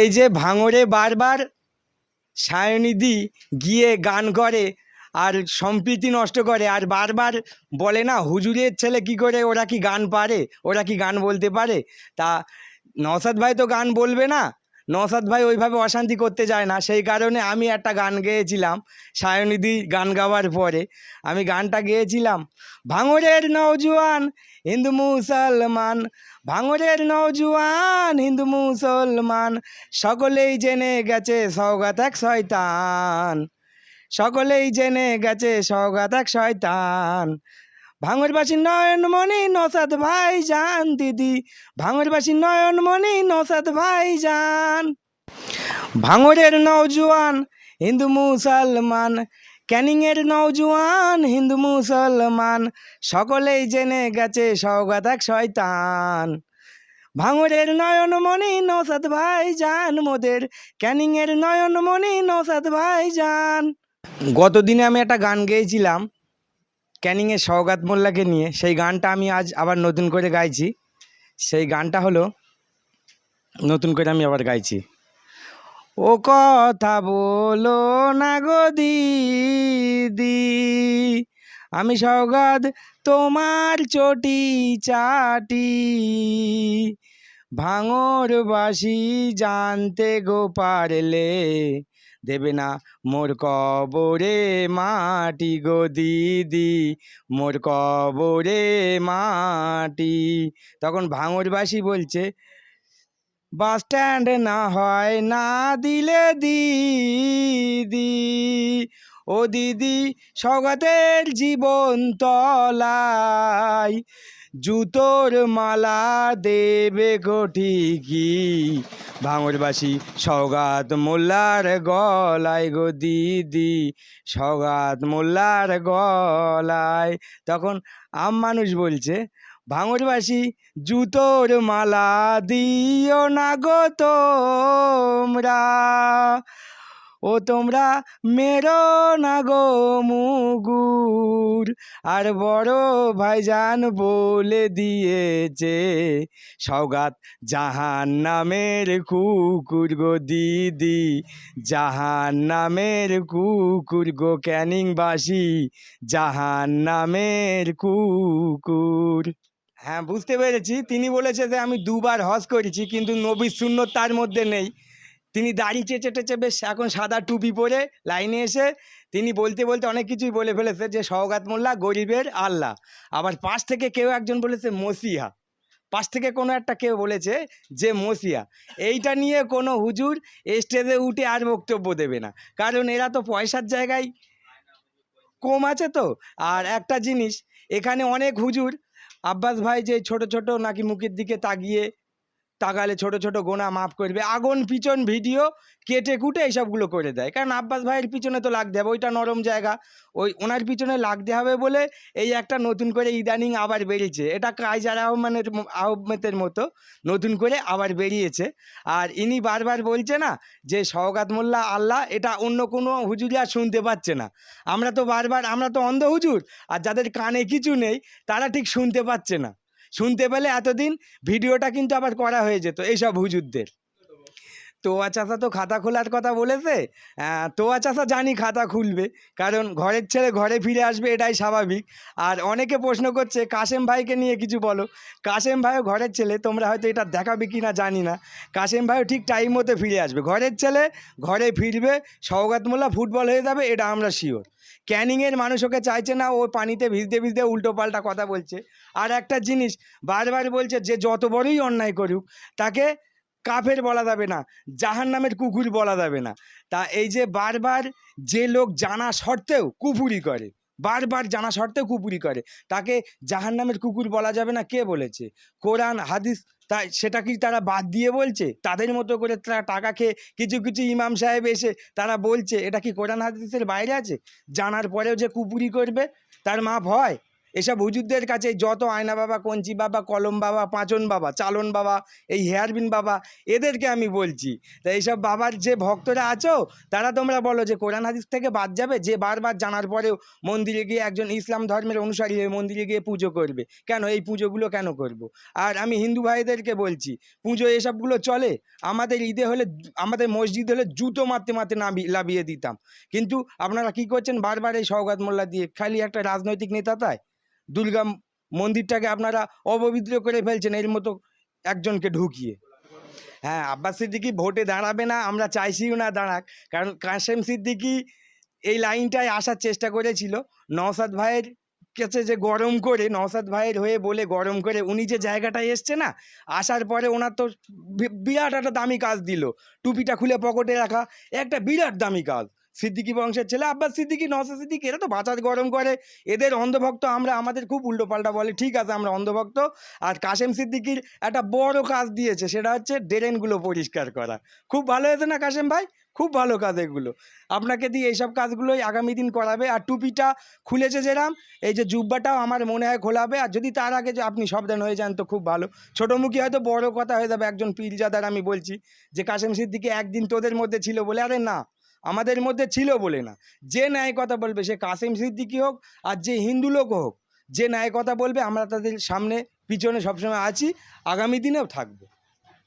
এই যে ভাঙরে বারবার সায়নিধি গিয়ে গান করে আর সম্প্রীতি নষ্ট করে আর বারবার বলে না, হুজুরের ছেলে কি করে? ওরা কি গান পারে? ওরা কি গান বলতে পারে? তা নসাদ ভাই তো গান বলবে না নসাদ ভাই ওইভাবে অশান্তি করতে যায় না। সেই কারণে আমি একটা গান গেয়েছিলাম, সায়নিধি গান গাওয়ার পরে। আমি গানটা গেয়েছিলাম, ভাঙরের নৌজুয়ান হিন্দু মুসলমান, ভাঙরের নৌজুয়ান হিন্দু মুসলমান, সকলেই জেনে গেছে সৌগাত এক শয়তান, সকলেই জেনে গেছে সৌগাত এক শয়তান। ভাঙরবাসী নয়নমণি নসাদ ভাই যান দিদি ভাঙরবাসী নয়নমণি নসাদ ভাই যান ভাঙরের নৌজুয়ান হিন্দু মুসলমান। ক্যানিংয়ের নৌজুয়ান হিন্দু মুসলমান। সকলেই জেনে গেছে সৌগাত এক শয়তান। ভাঙরের নয়নমণি নৌসাদ ভাই যান মোদের ক্যানিংয়ের নয়নমণি নৌসাদ ভাই যান গত দিনে আমি একটা গান গেয়েছিলাম। ক্যানিংয়ের সৌগাত মোল্লাকে নিয়ে সেই গানটা আমি আজ আবার নতুন করে গাইছি। সেই গানটা হলো, নতুন করে আমি আবার গাইছি। ও কথা বলো না গো দিদি, আমি সৌগাত তোমার চটি চাটি, ভাঙরবাসী জানতে গো পারলে। দেবে না। মোর কবরে মাটি গো দিদি, মোর কবরে মাটি। তখন ভাঙরবাসী বলছে, বাস স্ট্যান্ড না হয় না দিলে দিদি। ও দিদি সৌগাতের জীবন তলায় জুতোর মালা দেবে ঠিকই। ভাঙরবাসী, সৌগাত মোল্লার গলায় গো দিদি, সৌগাত মোল্লার গলায়। তখন আম মানুষ বলছে, ভাঙরবাসী, জুতোর মালা দিও না গো তোমরা। ও তোমরা মেরো না গো মুগুর। আর বড় ভাইজান বলে দিয়েছে সৌগাত জাহান নামের কুকুর গো দিদি। জাহান নামের কুকুর গো ক্যানিংবাসী জাহান নামের কুকুর। হ্যাঁ বুঝতে পেরেছি। তিনি বলেছে যে আমি দুবার হজ করেছি, কিন্তু নবী শূন্য তার মধ্যে নেই। তিনি দাড়ি চেঁচে টেচে বেশ এখন সাদা টুপি পরে লাইনে এসে তিনি বলতে বলতে অনেক কিছুই বলে ফেলেছে যে সওগাত মোল্লা গরিবের আল্লাহ। আবার পাশ থেকে কেউ একজন বলেছে মসিহা। পাশ থেকে কোনো একটা কেউ বলেছে যে মসিয়া এইটা নিয়ে কোনো হুজুর স্টেজে উঠে আর বক্তব্য দেবে না। কারণ এরা তো পয়সার জায়গায় কম আছে তো। আর একটা জিনিস, এখানে অনেক হুজুর, আব্বাস ভাই যে ছোট ছোট নাকি মুখের দিকে তাকিয়ে তাকালে ছোট ছোট গোনা মাফ করবে, আগুন পিছন ভিডিও, কেটে কুটে এইসবগুলো করে দেয়। কারণ আব্বাস ভাইয়ের পিছনে তো লাগতে হবে, ওইটা নরম জায়গা। ওই ওনার পিছনে লাগতে হবে বলে এই একটা নতুন করে ইদানিং আবার বেরিয়েছে এটা কাইজার আহমানের আহমেদের মতো নতুন করে আবার বেরিয়েছে। আর ইনি বারবার বলছে না যে, সওগাত মোল্লা, আল্লাহ, এটা অন্য কোনো হুজুরি আর শুনতে পাচ্ছে না। আমরা তো বারবার, আমরা তো অন্ধ হুজুর, আর যাদের কানে কিছু নেই, তারা ঠিক শুনতে পাচ্ছে না। শুনতে পেলে এতদিন ভিডিওটা কিন্তু আবার করা হয়ে যেত এইসব হুজুরদের। তোয়া চাষা তো খাতা খোলার কথা বলেছে। তোয়া চাষা জানি খাতা খুলবে, কারণ ঘরের ছেলে ঘরে ফিরে আসবে এটাই স্বাভাবিক। আর অনেকে প্রশ্ন করছে, কাশেম ভাইকে নিয়ে কিছু বলো। কাশেম ভাইও ঘরের ছেলে, তোমরা হয়তো এটা দেখাবে কি না জানি না। কাশেম ভাইও ঠিক টাইম মতো ফিরে আসবে। ঘরের ছেলে ঘরে ফিরবে সৌগাত মোল্লা ফুটবল হয়ে যাবে, এটা আমরা শিওর ক্যানিংয়ের মানুষ ওকে চাইছে না, ও পানিতে ভিজতে ভিজতে উল্টো পাল্টা কথা বলছে। আর একটা জিনিস, বারবার বলছে যে যত বড়ই অন্যায় করুক, তাকে কাফের বলা যাবে না জাহান নামের কুকুর বলা যাবে না। তা এই যে বারবার যে লোক জানা সত্ত্বেও কুপুরি করে, বারবার জানা সত্ত্বেও কুপুরি করে, তাকে জাহান নামের কুকুর বলা যাবে না, কে বলেছে? কোরআন, হাদিস তাই সেটা কি তারা বাদ দিয়ে বলছে? তাদের মতো করে তারা টাকা খেয়ে কিছু কিছু ইমাম সাহেব এসে তারা বলছে, এটা কি কোরআন, হাদিসের বাইরে আছে? জানার পরেও যে কুপুরি করবে, তার মাপ হয়? এসব হুজুরদের কাছে যত আয়না বাবা, কঞ্চি বাবা, কলম বাবা, পাঁচন বাবা, চালন বাবা, এই হেয়ারবিন বাবা, এদেরকে আমি বলছি। তা এইসব বাবার যে ভক্তরা আছো, তারা তোমরা বলো যে কোরআন হাদিস থেকে বাদ যাবে? যে বারবার জানার পরেও মন্দিরে গিয়ে একজন ইসলাম ধর্মের অনুসারী হয়ে মন্দিরে গিয়ে পুজো করবে। কেন? এই পুজোগুলো কেন করব। আর আমি হিন্দু ভাইদেরকে বলছি, পুজো এসবগুলো চলে, আমাদের ঈদে হলে আমাদের মসজিদ হলে জুতো মারতে মারতে নাবি লাবিয়ে দিতাম। কিন্তু আপনারা কি করছেন? বারবার এই সৌগাত মোল্লা দিয়ে, খালি একটা রাজনৈতিক নেতা তাই? দুর্গা মন্দিরটাকে আপনারা অপবিত্র করে ফেলছেন এর মতো একজনকে ঢুকিয়ে। হ্যাঁ আব্বাস সিদ্দিকি ভোটে দাঁড়াবে না, আমরা চাইছিও না দাঁড়াক। কারণ কাশেম সিদ্দিকি এই লাইনটায় আসার চেষ্টা করেছিল। নওসাদ ভাইয়ের কাছে যে গরম করে নওসাদ ভাইয়ের হয়ে বলে গরম করে উনি যে জায়গাটায় এসছে না, আসার পরে ওনার তো বিরাট একটা দামি কাজ দিল। টুপিটা খুলে পকেটে রাখা, একটা বিরাট দামি কাজ। সিদ্দিকি বংশের ছেলে। আব্বাস সিদ্দিকি নওসাদ সিদ্দিকি, এরা তো বাঁচাত, গরম করে। এদের অন্ধভক্ত আমরা, আমাদের খুব উল্টোপাল্টা বলে, ঠিক আছে, আমরা অন্ধভক্ত। আর কাশেম সিদ্দিকির একটা বড় কাজ দিয়েছে, সেটা হচ্ছে ড্রেনগুলো পরিষ্কার করা। খুব ভালো হয়েছে না কাশেম ভাই? খুব ভালো কাজ এগুলো। আপনাকে দিয়ে এইসব কাজগুলোই আগামী দিন করাবে। আর টুপিটা খুলেছে যেরাম, এই যে জুব্বাটাও আমার মনে হয় খোলাবে। আর যদি তার আগে আপনি সাবধান হয়ে যান তো খুব ভালো। ছোটো ছোটোমুখী হয়তো বড় কথা হয়ে যাবে, একজন পীরজাদার আমি বলছি, যে কাশেম সিদ্দিকি একদিন তোদের মধ্যে ছিল বলে, আরে না। আমাদের মধ্যে ছিল বলে না। যে ন্যায় কথা বলবে সে কাসিম সিদ্দিকি হোক আর যে হিন্দু লোক হোক, যে ন্যায় কথা বলবে, আমরা তাদের সামনে, পিছনে সবসময় আছি, আগামী দিনেও থাকব।